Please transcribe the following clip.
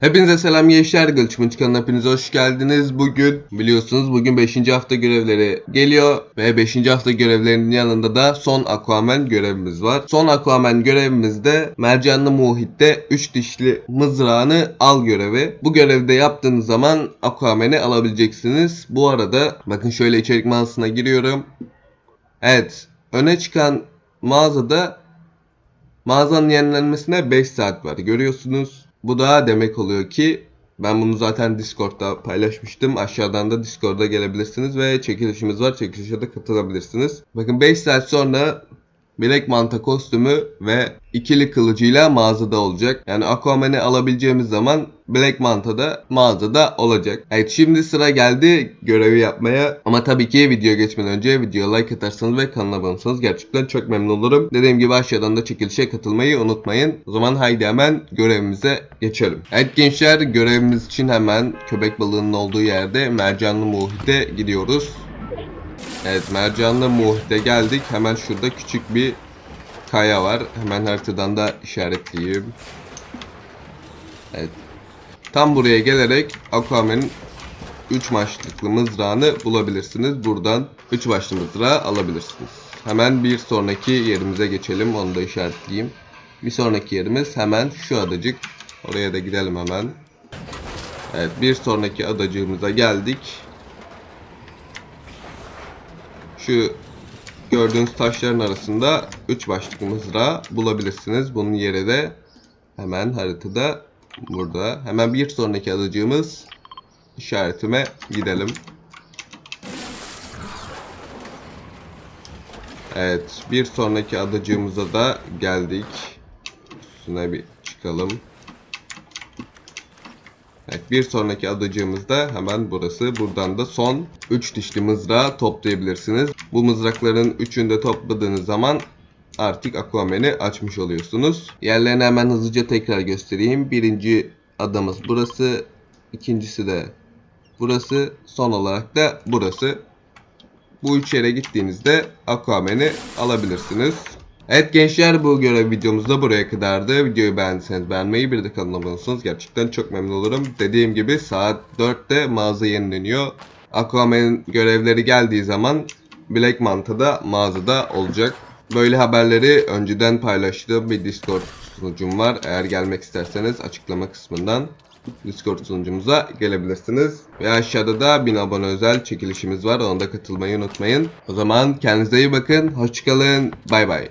Hepinize selam gençler. Gılçımın kanalına hepiniz hoş geldiniz. Bugün biliyorsunuz bugün 5. hafta görevleri geliyor ve 5. hafta görevlerinin yanında da son Aquaman görevimiz var. Son Aquaman görevimizde mercanlı muhitte 3 dişli mızrağını al görevi. Bu görevde yaptığınız zaman Aquaman'i alabileceksiniz. Bu arada bakın şöyle içerik mağazasına giriyorum. Evet öne çıkan mağazada Mağazanın yenilenmesine 5 saat var. Görüyorsunuz. Bu da demek oluyor ki ben bunu zaten Discord'da paylaşmıştım. Aşağıdan da Discord'a gelebilirsiniz ve çekilişimiz var. Çekilişe de katılabilirsiniz. Bakın 5 saat sonra Black Manta kostümü ve ikili kılıcıyla mağazada olacak. Yani Aquaman'i alabileceğimiz zaman Black Manta da mağazada olacak. Evet şimdi sıra geldi görevi yapmaya. Ama tabii ki video geçmeden önce videoya like atarsanız ve kanala abone gerçekten çok memnun olurum. Dediğim gibi aşağıdan da çekilişe katılmayı unutmayın. O zaman haydi hemen görevimize geçelim. Evet gençler görevimiz için hemen köpek balığının olduğu yerde mercanlı muhite gidiyoruz. Evet mercanlı muhite geldik. Hemen şurada küçük bir kaya var. Hemen haritadan da işaretleyeyim. Evet. Tam buraya gelerek Aquaman'ın 3 başlıklı mızrağını bulabilirsiniz. Buradan 3 başlı mızrağı alabilirsiniz. Hemen bir sonraki yerimize geçelim. Onu da işaretleyeyim. Bir sonraki yerimiz hemen şu adacık. Oraya da gidelim hemen. Evet bir sonraki adacığımıza geldik. Şu gördüğünüz taşların arasında 3 başlıklı mızrağı bulabilirsiniz. Bunun yeri de hemen haritada burada. Hemen bir sonraki adacığımız işaretime gidelim. Evet, bir sonraki adacığımıza da geldik. Üstüne bir çıkalım. Evet, bir sonraki adacığımız da hemen burası. Buradan da son 3 dişli mızrağı toplayabilirsiniz. Bu mızrakların 3'ünü de topladığınız zaman artık Aquaman'i açmış oluyorsunuz. Yerlerini hemen hızlıca tekrar göstereyim. Birinci adamız burası. ikincisi de burası. Son olarak da burası. Bu üç yere gittiğinizde Aquaman'i alabilirsiniz. Evet gençler bu görev videomuz da buraya kadardı. Videoyu beğendiyseniz beğenmeyi bir de kanala abone gerçekten çok memnun olurum. Dediğim gibi saat 4'te mağaza yenileniyor. Aquaman'ın görevleri geldiği zaman Black Manta da mağazada olacak. Böyle haberleri önceden paylaştığım bir Discord sunucum var. Eğer gelmek isterseniz açıklama kısmından Discord sunucumuza gelebilirsiniz. Ve aşağıda da 1000 abone özel çekilişimiz var. Ona da katılmayı unutmayın. O zaman kendinize iyi bakın. Hoşçakalın. Bay bay.